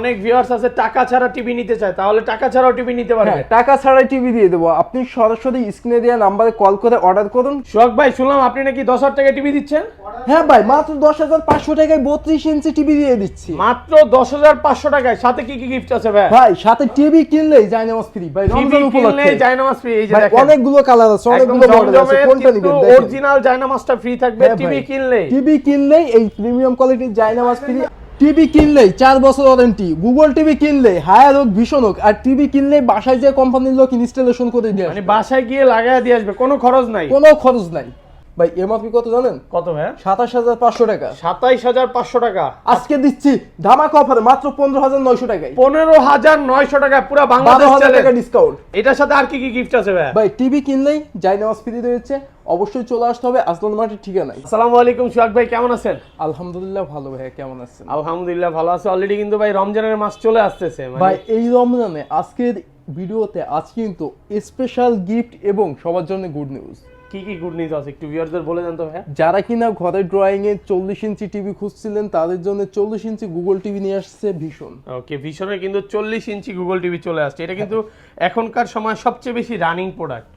অনেক ভিউয়ার্স আছে টাকা ছাড়া টিভি নিতে চায় তাহলে টাকা ছাড়াও টিভি নিতে পারবে। হ্যাঁ টাকা ছাড়াই টিভি দিয়ে দেবো। আপনি সরাসরি স্ক্রিনে দেওয়া নাম্বারে কল করে অর্ডার করুন। সোহাগ ভাই শুনলাম আপনি নাকি দশ হাজার টাকা টিভি দিচ্ছেন? হ্যাঁ ভাই মাত্র দশ হাজার পাঁচশো টাকায় বত্রিশ ইঞ্চি টিভি দিয়ে দিচ্ছি। মাত্র দশ হাজার পাঁচশো টাকায় সাথে কি কি গিফট আছে ভাই? ভাই সাথে টিভি কিনলেই জাইনামাজ ফ্রি ভাই রমজান উপলক্ষে। জায়নামাজ ফ্রি এই যে অনেকগুলো কালার আছে অনেকগুলো মডেল আছে কোনটা নিবেন? অরিজিনাল জায়নামাজটা ফ্রি থাকবে টিভি কিনলে টিভি কিনলেই। এই প্রিমিয়াম কোয়ালিটির জাইনামাজ ফ্রি টিভি কিনলেই চার বছর ওয়ারেন্টি গুগল টিভি কিনলে হায়ার হোক ভীষণ হোক আর টিভি কিনলে বাসায় যে কোম্পানির লোক ইনস্টলেশন করে দিয়ে মানে আসবে। বাসায় গিয়ে লাগায় দিয়ে আসবে কোনো খরচ নাই কোনো খরচ নাই ভাই এমআরপি কত জানেন? কত ভাই? সাতাশ হাজার পাঁচশো টাকা। সাতাইশ হাজার পাঁচশো টাকা। আজকে দিচ্ছি ধামাকা অফারে মাত্র পনেরো হাজার নয়শো টাকায়। পনেরো হাজার নয়শো টাকা পুরো বাংলাদেশ টাকা ডিসকাউন্ট এটার সাথে আর কি কি গিফট আছে ভাই? ভাই টিভি কিনলেই জাইনামাজ ফ্রি রয়েছে অবশ্যই চলে আসতে হবে আসলান মাঠের ঠিকানায়। আসসালামু আলাইকুম সোহাগ ভাই কেমন আছেন? আলহামদুলিল্লাহ ভালো ভাই কেমন আছেন? আলহামদুলিল্লাহ ভালো আছে। অলরেডি কিন্তু ভাই রমজানের মাস চলে আসতেছে মানে ভাই এই রমজানে আজকের ভিডিওতে আজ কিন্তু স্পেশাল গিফট এবং সবার জন্য গুড নিউজ কি কি গুড নিউজ আছে? একটু ভিউয়ারদের বলে দেন তো ভাই যারা কিনা ঘরের ড্রয়িং এ চল্লিশ ইঞ্চি টিভি খুঁজছিলেন তাদের জন্য চল্লিশ ইঞ্চি গুগল টিভি নিয়ে আসছে ভীষণ ওকে ভীষণের কিন্তু চল্লিশ ইঞ্চি গুগল টিভি চলে আসছে। এটা কিন্তু এখনকার সময় সবচেয়ে বেশি রানিং প্রোডাক্ট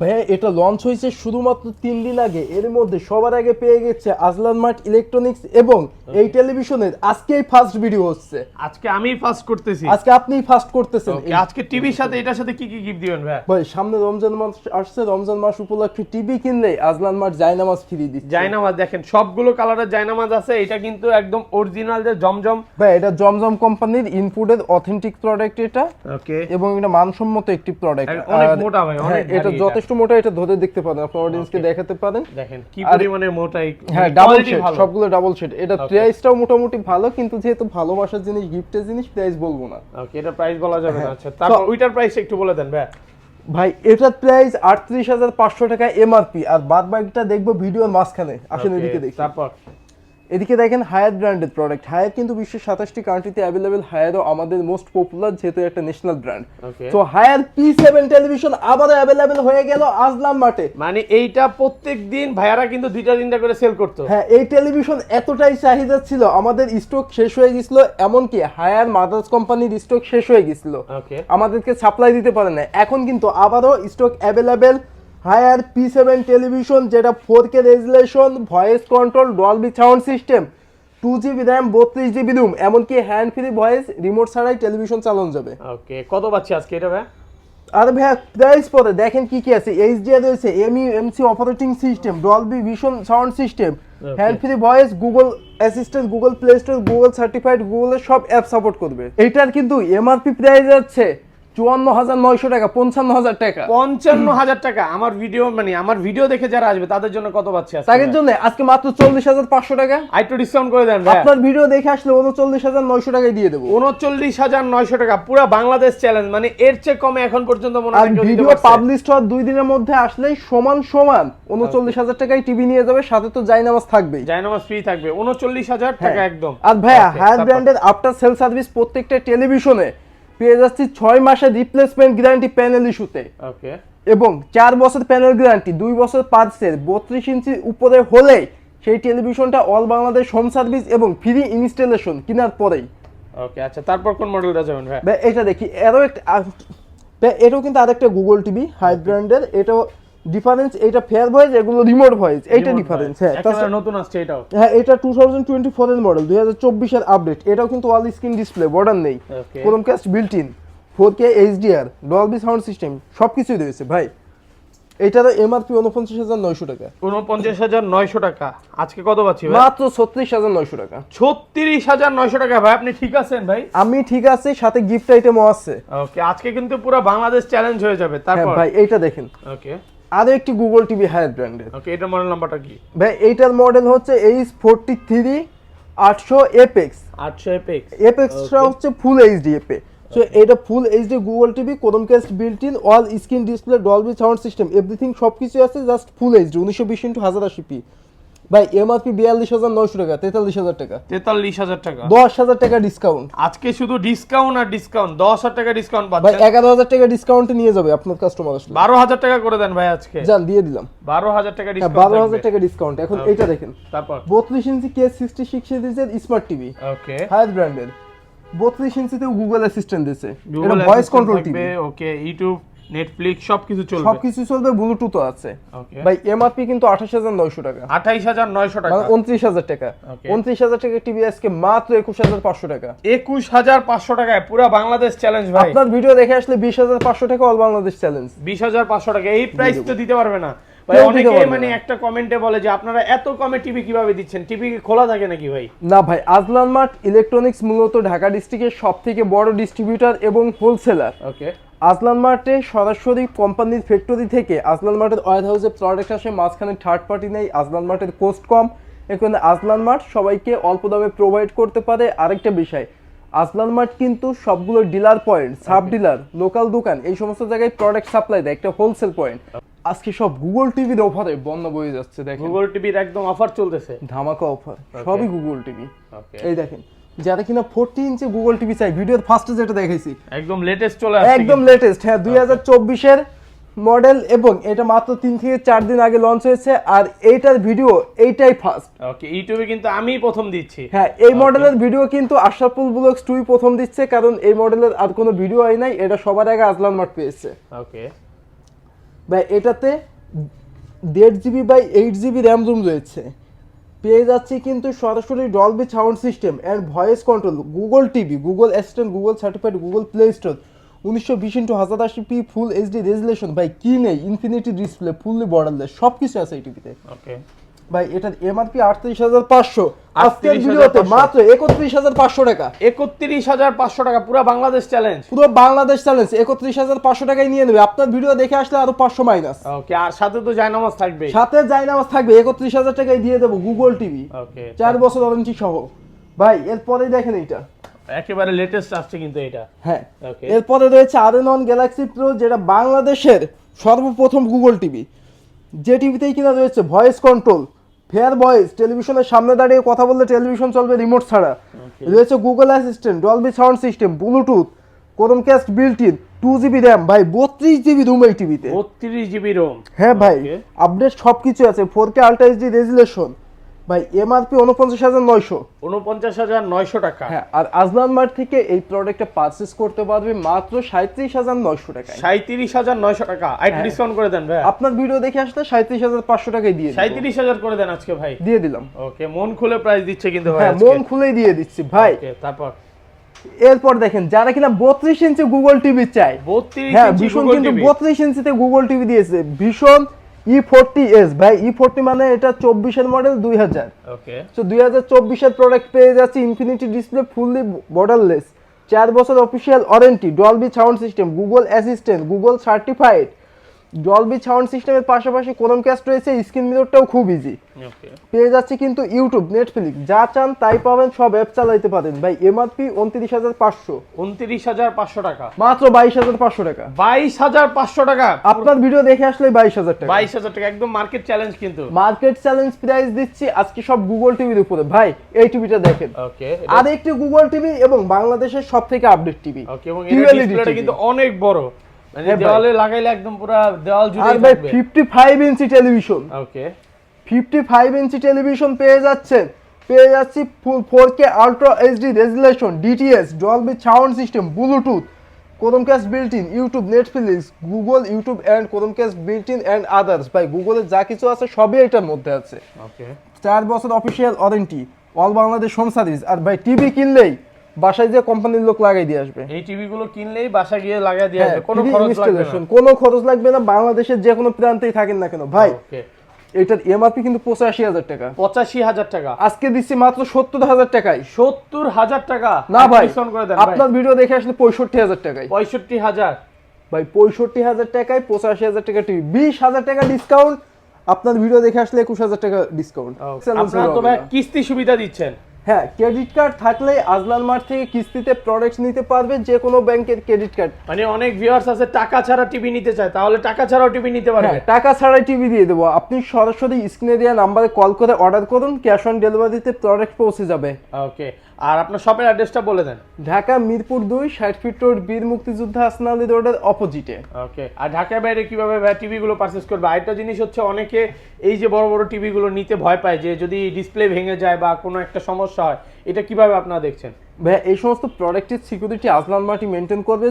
ভাইয়া এটা লঞ্চ হয়েছে শুধুমাত্র তিন দিন আগে। এর মধ্যে সবার আগে পেয়ে গেছে আজলান মার্ট ইলেকট্রনিক্স এবং এই টেলিভিশনের আজকেই ফার্স্ট ভিডিও হচ্ছে। আজকে আমি ফার্স্ট করতেছি। আজকে আপনিই ফার্স্ট করতেছেন। আজকে টিভির সাথে এটার সাথে কি কি গিফট দিবেন ভাই ভাই সামনে রমজান মাস আসছে রমজান মাস উপলক্ষে টিভি কিনলে আজলান মার্ট জায়নামাজ ফ্রি দিচ্ছে। জায়নামাজ দেখেন সবগুলো কালারের জায়নামাজ আছে। এটা কিন্তু একদম অরিজিনাল যে জমজম। ভাই এটা জমজম কোম্পানির ইনপুটের অথেন্টিক প্রোডাক্ট এটা। ওকে এবং এটা মানসম্মত একটি প্রোডাক্ট অনেক মোটা ভাই, অনেক এটা যথেষ্ট মোটা এটা ধরে দেখতে পারেন। আপনার অডিয়েন্সকে দেখাতে পারেন। দেখেন কি পরিমাণে মোটাই হ্যাঁ মানে ডাবল শেড সবগুলো ডাবল শেড এটা প্রাইসটাও মোটামুটি ভালো কিন্তু যেহেতু ভালোবাসার জিনিস গিফটের জিনিস প্রাইস বলব না। ওকে এটা প্রাইস বলা যাবে না। হ্যাঁ। আচ্ছা তারপর ওইটার প্রাইস একটু বলে দেন ভাই। ভাই এটার প্রাইস আটত্রিশ হাজার পাঁচশো টাকা এমআরপি আর বাদ বাকিটা দেখব ভিডিওর মাঝখানে। আসেন Okay, এদিকে দেখি। তারপর? এদিকে দেখেন হায়ার ব্র্যান্ডের প্রোডাক্ট হায়ার কিন্তু বিশ্বের সাতাশটি কান্ট্রিতে অ্যাভেলেবেল হায়ারও আমাদের মোস্ট পপুলার যেহেতু একটা ন্যাশনাল ব্র্যান্ড তো হায়ার পি সেভেন টেলিভিশন আবারও অ্যাভেলেবেল হয়ে গেল আজলাম মাঠে। মানে এইটা প্রত্যেক দিন ভাইয়ারা কিন্তু দুইটা তিনটা করে সেল করতো। হ্যাঁ এই টেলিভিশন এতটাই চাহিদা ছিল আমাদের স্টক শেষ হয়ে গেছিল এমনকি হায়ার মাদার্স কোম্পানির স্টক শেষ হয়ে গেছিল। আমাদেরকে সাপ্লাই দিতে পারে না এখন কিন্তু আবারও stock available Haier P seven television যেটা four K resolution voice control Dolby sound system two GB RAM বত্রিশ জিবি রুম এমনকি হ্যান্ড ফ্রি ভয়েস রিমোট ছাড়াই টেলিভিশন চালানো যাবে। ওকে কত পাচ্ছি আজকে এটা ভাই? আর ভাইয়া প্রাইস পরে দেখেন কি কি আছে এইচ ডি এইচডিআর রয়েছে MU MC operating system Dolby vision sound system hand free voice Google assistant Google play store Google certified গুগলের সব অ্যাপ সাপোর্ট করবে। এটার কিন্তু এমআরপি প্রাইস আছে চুয়ান্ন হাজার নয়শো টাকা পঞ্চান্ন হাজার টাকা। পঞ্চান্ন হাজার টাকা। আমার ভিডিও মানে আমার ভিডিও দেখে যারা আসবে তাদের জন্য কত পাচ্ছি আজকে? তাদের জন্য আজকে মাত্র চল্লিশ হাজার পাঁচশো টাকা। আর একটু ডিসকাউন্ট করে দেন আপনার ভিডিও দেখে আসলে উনচল্লিশ হাজার নয়শো টাকায় দিয়ে দেবো। উনচল্লিশ হাজার নয়শো টাকা পুরো বাংলাদেশ চ্যালেঞ্জ মানে এর চেয়ে কমে এখন পর্যন্ত মনে হয় ভিডিও পাবলিশ হওয়ার দুই দিনের মধ্যে আসলেই সমান সমান উনচল্লিশ হাজার টাকায় টিভি নিয়ে যাবে সাথে তো জাইনামাজ থাকবেই। জায়নামাজ ফ্রি থাকবে উনচল্লিশ হাজার টাকা হ্যাঁ। একদম। আর ভাইয়া হায়ার ব্র্যান্ডের আফটার সেল সার্ভিস প্রত্যেকটা টেলিভিশনে পেয়ে যাচ্ছি ছয় মাসের রিপ্লেসমেন্ট গ্যারান্টি প্যানেল ইস্যুতে ওকে এবং চার বছর প্যানেল গ্যারান্টি দুই বছর পার্সের বত্রিশ ইঞ্চির উপরে হলে সেই টেলিভিশনটা অল বাংলাদেশ হোম সার্ভিস এবং ফ্রি ইনস্টলেশন কেনার পরেই। ওকে আচ্ছা তারপর কোন মডেলটা যাবেন ভাই? এটা দেখি এরও একটা এটাও কিন্তু আরেকটা গুগল টিভি হাই ব্র্যান্ডের এটাও ডিফারেন্স এটা ফেয়ার ভয়েস এগুলো রিমোট ভয়েস এইটা ডিফারেন্স হ্যাঁ তাছাড়া- নতুন আসছে এটাও। হ্যাঁ এটা টু থাউজেন্ড টোয়েন্টি ফোরের মডেল দুই হাজার চব্বিশের আপডেট এটাও কিন্তু অল স্ক্রিন ডিসপ্লে বর্ডার নেই. Chromecast built in four K HDR Dolby sound system সব কিছুই রয়েছে ভাই। এটারও এমআরপি উনপঞ্চাশ হাজার নয়শো টাকা। উনপঞ্চাশ হাজার নয়শো টাকা। আজকে কত পাচ্ছি ভাই? মাত্র ছত্রিশ হাজার নয়শো টাকা। ছত্রিশ হাজার নয়শো টাকা ভাই আপনি ঠিক আছেন ভাই? আমি ঠিক আছে সাথে গিফট আইটেমও আছে। ওকে আজকে কিন্তু পুরো বাংলাদেশ চ্যালেঞ্জ হয়ে যাবে হ্যাঁ তারপর? ভাই এইটা দেখেন। ওকে আরও একটি গুগল টিভি হায়ার ব্র্যান্ডের ওকে এটার মডেল নাম্বারটা কি? ভাই এইটার মডেল হচ্ছে এইচ ফোরটি থ্রি আটশো এপেক্স আটশো এপেক্স এপেক্সটা হচ্ছে ফুল এইচডি এপে সো এটা full HD Google TV chromecast built in all screen display Dolby sound system everything সব কিছু আছে জাস্ট ফুল এইচডি উনিশশো বিশ ইন্টু হাজার আশি পি ভাই এমআরপি বিয়াল্লিশ হাজার নয়শো টাকা তেতাল্লিশ হাজার টাকা। তেতাল্লিশ হাজার টাকা। দশ হাজার টাকা ডিসকাউন্ট আজকে শুধু ডিসকাউন্ট আর ডিসকাউন্ট দশ হাজার টাকা ডিসকাউন্ট ভাই এগারো হাজার টাকা ডিসকাউন্ট নিয়ে যাবে আপনার কাস্টমার আসলে। বারো হাজার টাকা করে দেন ভাই আজকে। যান দিয়ে দিলাম। বারো হাজার টাকা হ্যাঁ ডিসকাউন্ট বারো হাজার টাকা ডিসকাউন্ট এখন এটা দেখেন। তারপর? বত্রিশ ইঞ্চি কে সিক্সটি সিক্স সিরিজের স্মার্ট টিভি ওকে হায়ার ব্র্যান্ডের বত্রিশ ইঞ্চিতেও গুগল অ্যাসিস্ট্যান্ট এটা voice control TV okay YouTube Netflix সবকিছু চলবে। সবকিছু চলবে ব্লুটুথও আছে। ভাই এমআরপি কিন্তু আঠাশ হাজার নয়শো টাকা। আঠাইশ হাজার নয়শো টাকা। মানে উনত্রিশ হাজার টাকা. উনত্রিশ হাজার টাকা টিভি আজকে মাত্র একুশ হাজার পাঁচশো টাকা। টাকায় পুরো বাংলাদেশ চ্যালেঞ্জ ভাই। আপনার ভিডিও দেখে আসলে বিশ হাজার পাঁচশো টাকা অল বাংলাদেশ চ্যালেঞ্জ বিশ হাজার পাঁচশো টাকা এই প্রাইস তো দিতে পারবে না। ভাই মানে। একটা কমেন্টে বলে যে আপনারা এত কমে টিভি কীভাবে দিচ্ছেন? টিভি খোলা থাকে নাকি ভাই? না ভাই আজলান মার্ট ইলেকট্রনিক্স মূলত ঢাকা ডিস্ট্রিক্টের সব থেকে বড় ডিস্ট্রিবিউটর এবং হোলসেলার ওকে আজলান মার্টে সরাসরি কোম্পানির ফ্যাক্টরি থেকে আজলান মার্টের ওয়ার হাউসে প্রোডাক্ট আসে মাঝখানে থার্ড পার্টি নেই আজলান মার্টের কোস্ট কম। এখানে আজলান মার্ট সবাইকে অল্প দামে প্রোভাইড করতে পারে। আরেকটা বিষয় আজলান মার্ট কিন্তু সবগুলো dealer point sub dealer local দোকান এই সমস্ত জায়গায় প্রোডাক্ট সাপ্লাই দেয় একটা হোলসেল পয়েন্ট আজকে সব গুগল টিভির অফারে বন্ধ বয়ে যাচ্ছে দেখেন। গুগল টিভির একদম অফার চলতেছে। ধামাকা অফার সবই গুগল টিভি এই দেখেন যারা কিনা ফোরটি ইঞ্চি গুগল টিভি চাই ভিডিওর ফার্স্টে যেটা দেখেছি একদম লেটেস্ট চলে আসছে একদম লেটেস্ট হ্যাঁ দুই হাজার চব্বিশের মডেল এবং এটা মাত্র তিন থেকে চার দিন আগে লঞ্চ হয়েছে আর এইটার ভিডিও এইটাই ফার্স্ট ওকে ইউটিউবে কিন্তু আমিই প্রথম দিচ্ছি। হ্যাঁ এই মডেলের ভিডিও কিন্তু আশরাফুল ব্লগস টুই প্রথম দিচ্ছে কারণ এই মডেলের আর কোনো ভিডিও হয় নাই এটা সবার আগে আজলান মার্ট পেয়েছে। ওকে ভাই এটাতে দেড় GB by eight GB RAM ROM রয়েছে। পেয়ে যাচ্ছি কিন্তু সরাসরি Dolby sound system and voice control Google TV Google assistant Google certified Google play store উনিশশো বিশ ইন্টু হাজার আশি পি ফুল এইচডি রেজুলেশন ভাই, কি নেই? ইনফিনিটি ডিসপ্লে ফুললি বর্ডারলেস সব কিছু আছে এই টিভিতে ওকে ভাই এটার এমআরপি আটত্রিশ হাজার পাঁচশো। আজকের 38,500 ভিডিওতে মাত্র একত্রিশ হাজার পাঁচশো টাকা। একত্রিশ হাজার পাঁচশো টাকা পুরো বাংলাদেশ চ্যালেঞ্জ পুরো বাংলাদেশ চ্যালেঞ্জ একত্রিশ হাজার পাঁচশো টাকায় নিয়ে নেবে। আপনার ভিডিও দেখে আসলে আরও পাঁচশো মাইনাস ওকে আর সাথে তো জায়নামাজ থাকবে সাথে জাইনামাজ থাকবে একত্রিশ হাজার টাকায় দিয়ে দেবো গুগল টিভি ওকে চার বছর ওয়ারেন্টি সহ। ভাই এরপরে দেখেন এইটা। একেবারে লেটেস্ট আসছে কিন্তু এটা হ্যাঁ। ওকে এরপরে রয়েছে আর নন গ্যালাক্সি প্রো যেটা বাংলাদেশের সর্বপ্রথম গুগল টিভি যে টিভিতেই কিনা রয়েছে ভয়েস কন্ট্রোল ফেয়ার ভয়েস টেলিভিশনের সামনে দাঁড়িয়ে কথা বললে টেলিভিশন চলবে রিমোট ছাড়া। রয়েছে Google assistant Dolby sound system bluetooth cast built in two GB RAM ভাই বত্রিশ জিবি রুম এই টিভিতে বত্রিশ জিবি রুম হ্যাঁ ভাই. আপডেট সব কিছু আছে four K ultra HD resolution ভাই এমআরপি উনপঞ্চাশ হাজার নয়শো। উনপঞ্চাশ হাজার নয়শো টাকা। হ্যাঁ আর আজলান মার্ট থেকে এই প্রোডাক্টটা পারচেস করতে পারবে মাত্র সাঁত্রিশ হাজার নয়শো টাকায়। সাঁত্রিশ হাজার নয়শো টাকা। হ্যাঁ। ডিসকাউন্ট করে দেন ভাই আপনার ভিডিও দেখে আসলে সাঁত্রিশ হাজার পাঁচশো টাকায় দিয়ে। সাঁত্রিশ হাজার করে দেন আজকে ভাই। দিয়ে দিলাম। ওকে মন খুলে প্রাইস দিচ্ছে কিন্তু ভাই হ্যাঁ মন খুলেই দিয়ে দিচ্ছি ভাই। তারপর? এরপর দেখেন যারা কিনা বত্রিশ ইঞ্চি গুগল টিভি চাই বত্রিশ হ্যাঁ ভীষণ কিন্তু বত্রিশ ইঞ্চিতে গুগল টিভি দিয়েছে। ভীষণ ই ফোরটি এস ভাই ই ফোরটি মানে এটা চব্বিশের মডেল দুই হাজার। ওকে তো দুই হাজার চব্বিশের প্রোডাক্ট পেয়ে যাচ্ছে ইনফিনিটি ডিসপ্লে ফুললি বর্ডারলেস চার বছর official warranty Dolby sound system Google assistant Google certified Dolby sound সিস্টেমের পাশাপাশি কোরম ক্যাস্ট রয়েছে স্ক্রিন মিররটাও খুব ইজি ওকে পেয়ে যাচ্ছে কিন্তু ইউটিউব নেটফ্লিক্স যা চান তাই পাবেন সব অ্যাপ চালাইতে পারেন। ভাই এমআরপি উনত্রিশ হাজার পাঁচশো। উনত্রিশ হাজার পাঁচশো টাকা। মাত্র বাইশ হাজার পাঁচশো টাকা। বাইশ হাজার পাঁচশো টাকা। আপনার ভিডিও দেখে আসলে বাইশ হাজার টাকা। বাইশ হাজার টাকা একদম মার্কেট চ্যালেঞ্জ কিন্তু। মার্কেট চ্যালেঞ্জ প্রাইস দিচ্ছি আজকে সব গুগল টিভির উপরে। ভাই এই টিভিটা দেখেন। ওকে আর একটি গুগল টিভি এবং বাংলাদেশের সব থেকে আপডেট টিভি ওকে এবং QLED এর ডিসপ্লেটা কিন্তু অনেক বড়। মানে হ্যাঁ দেওয়ালে লাগাইলে একদম পুরো দেওয়াল জুড়ে আর ভাই থাকবে। ফিফটি ফাইভ ইঞ্চি টেলিভিশন ওকে ফিফটি ফাইভ ইঞ্চি টেলিভিশন পেয়ে যাচ্ছেন। পেয়ে যাচ্ছি four K ultra HD resolution DTS Dolby sound system bluetooth chromecast built in YouTube Netflix Google YouTube and chromecast built in and others ভাই গুগলের যা কিছু আছে সবই এটার মধ্যে আছে। ওকে চার বছর official warranty all Bangladesh home service আর ভাই টিভি কিনলেই বাসায় যে কোম্পানির লোক লাগাই দিয়ে আসবে। এই টিভি গুলো কিনলেই বাসা গিয়ে লাগাই দিয়ে হ্যাঁ, আসবে কোনো খরচ লাগবে না। কোনো খরচ লাগবে না বাংলাদেশের যে কোনো প্রান্তেই থাকেন না কেন। ভাই এটার এমআরপি কিন্তু পঁচাশি হাজার টাকা। পঁচাশি হাজার টাকা। আজকে দিচ্ছি মাত্র সত্তর হাজার টাকায়। সত্তর হাজার টাকা। না ভাই আপনার ভিডিও দেখে আসলে পঁয়ষট্টি হাজার টাকায়। পঁয়ষট্টি হাজার। ভাই পঁয়ষট্টি হাজার টাকায় পঁচাশি হাজার টাকা টিভি বিশ হাজার টাকা ডিসকাউন্ট আপনার ভিডিও দেখে আসলে একুশ হাজার টাকা ডিসকাউন্ট আপনারা তো ভাই কিস্তি সুবিধা দিচ্ছেন। হ্যাঁ ক্রেডিট কার্ড থাকলে আজলান মার্ট থেকে কিস্তিতে প্রোডাক্ট নিতে পারবে যে কোনো ব্যাংকের ক্রেডিট কার্ড মানে অনেক ভিউয়ার্স আছে টাকা ছাড়া টিভি নিতে চায় তাহলে টাকা ছাড়াও টিভি নিতে পারবে। হ্যাঁ টাকা ছাড়াই টিভি দিয়ে দেবো। আপনি সরাসরি স্ক্রিনে দেওয়া নাম্বারে কল করে অর্ডার করুন ক্যাশ অন ডেলিভারিতে প্রোডাক্ট পৌঁছে যাবে। ওকে আর আপনার শপের অ্যাড্রেসটা বলে দেন। ঢাকা মিরপুর দুই ষাট ফিট রোড বীর মুক্তিযোদ্ধা আসনালি রোডের অপোজিটে। ওকে আর ঢাকার বাইরে কীভাবে টিভি গুলো পারচেস করবে? আরেকটা জিনিস হচ্ছে অনেকে এই যে বড় বড় টিভি গুলো নিতে ভয় পায় যে যদি ডিসপ্লে ভেঙে যায় বা কোনো একটা সমস্যা হয় এটা কীভাবে আপনারা দেখছেন? ভাই এই সমস্ত প্রোডাক্টের সিকিউরিটি আজলান মাটি মেনটেন করবে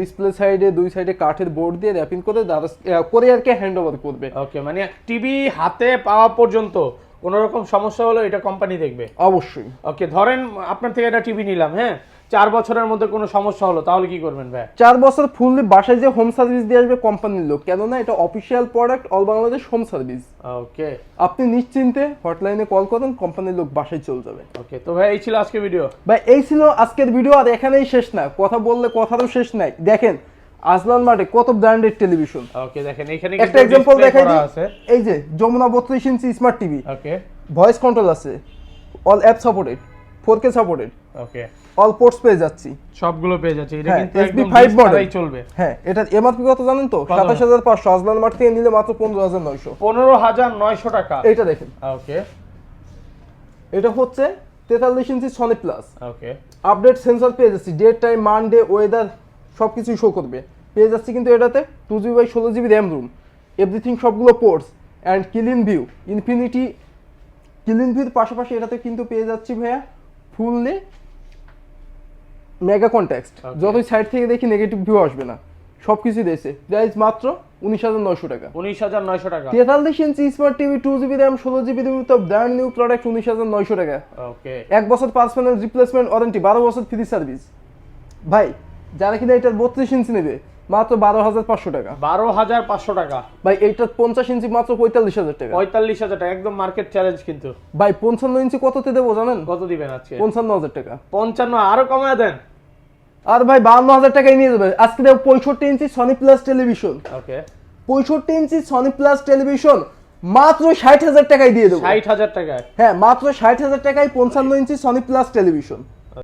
ডিসপ্লে সাইডে দুই সাইডে কাঠের বোর্ড দিয়ে র্যাপিং করে দাদা করে আর কি হ্যান্ড ওভার করবে। ওকে মানে টিভি হাতে পাওয়া পর্যন্ত কোনো রকম সমস্যা হলো এটা কোম্পানি দেখবে। অবশ্যই। ওকে ধরেন আপনার থেকে একটা টিভি নিলাম হ্যাঁ? চার বছরের মধ্যে কোনো সমস্যা হলো তাহলে কি করবেন ভাই? চার বছর ফুললি বাসায় যে হোম সার্ভিস দিয়ে আসবে কোম্পানির লোক। কেননা এটা official product all Bangladesh home service okay আপনি নিশ্চিন্তে হটলাইনে কল করেন কোম্পানির লোক বাসায় চলে যাবে। ওকে তো ভাই এই ছিল আজকের ভিডিও ভাই এই ছিল আজকের ভিডিও আর এখানেই শেষ না। কথা বললে কথারও শেষ নাই। দেখেন আজলান মাঠে কত ব্র্যান্ডেড টেলিভিশন ওকে দেখেন এখানে একটা এক্সাম্পল দেখাই দিই। এই যে যমুনা বত্রিশ ইঞ্চি smart TV okay voice control আছে। All app supported four K supported okay all ports পেয়ে যাচ্ছি। সবগুলো পেয়ে যাচ্ছে। এটা হ্যাঁ, কিন্তু একদম 5 ডিশ model। ছাড়াই চলবে। হ্যাঁ এটার এমআরপি কত জানেন তো? কত? সাতাশ হাজার পাঁচশো। আজলান মাঠ থেকে নিলে মাত্র পনেরো হাজার নয়শো। পনেরো হাজার নয়শো টাকা। এইটা দেখেন। ওকে এটা হচ্ছে তেতাল্লিশ ইঞ্চি Sony plus okay update sensor পেয়ে যাচ্ছি। Date time Monday weather সব কিছুই শো করবে। পেয়ে যাচ্ছি কিন্তু এটাতে টু জিবি বাই ষোলো জিবি র্যাম রুম এভরিথিং সবগুলো ports and clean view infinity clean ভিউর পাশাপাশি এটাতে কিন্তু পেয়ে যাচ্ছি ভাইয়া ফুললি মেগা কন্ট্যাক্ট যতই সাইড থেকে দেখি নেগেটিভ ভিউ আসবে না। সব কিছু দিয়েছে। প্রাইস মাত্র উনিশ হাজার নয়শো টাকা। উনিশ হাজার নয়শো টাকা। তেতাল্লিশ ইঞ্চি smart TV two GB RAM ষোলো জিবি তো ব্র্যান্ড নিউ প্রোডাক্ট উনিশ হাজার নয়শো টাকা। ওকে এক বছর পাঁচ প্যানেল রিপ্লেসমেন্ট ওয়ারেন্টি বারো বছর ফ্রি সার্ভিস ভাই যারা কিনা এটার বত্রিশ ইঞ্চি নেবে মাত্র বারো হাজার পাঁচশো টাকা। বারো হাজার পাঁচশো টাকা। ভাই এইটার পঞ্চাশ ইঞ্চি মাত্র পঁয়তাল্লিশ হাজার টাকা। পঁয়তাল্লিশ হাজার টাকা একদম মার্কেট চ্যালেঞ্জ কিন্তু। ভাই পঞ্চান্ন ইঞ্চি কততে দেবো জানেন? কত দিবেন আজকে? পঞ্চান্ন হাজার টাকা। পঞ্চান্ন আরও কমায় দেন। আর ভাই বাহান্ন হাজার টাকায় নিয়ে যাবে। আজকে দেবো পঁয়ষট্টি ইঞ্চি সনি প্লাস টেলিভিশন ওকে। পঁয়ষট্টি ইঞ্চি সনি প্লাস টেলিভিশন মাত্র ষাট হাজার টাকায় দিয়ে দেবো। ষাট হাজার টাকায়? হ্যাঁ মাত্র ষাট হাজার টাকায় পঞ্চান্ন ইঞ্চি সনি প্লাস টেলিভিশন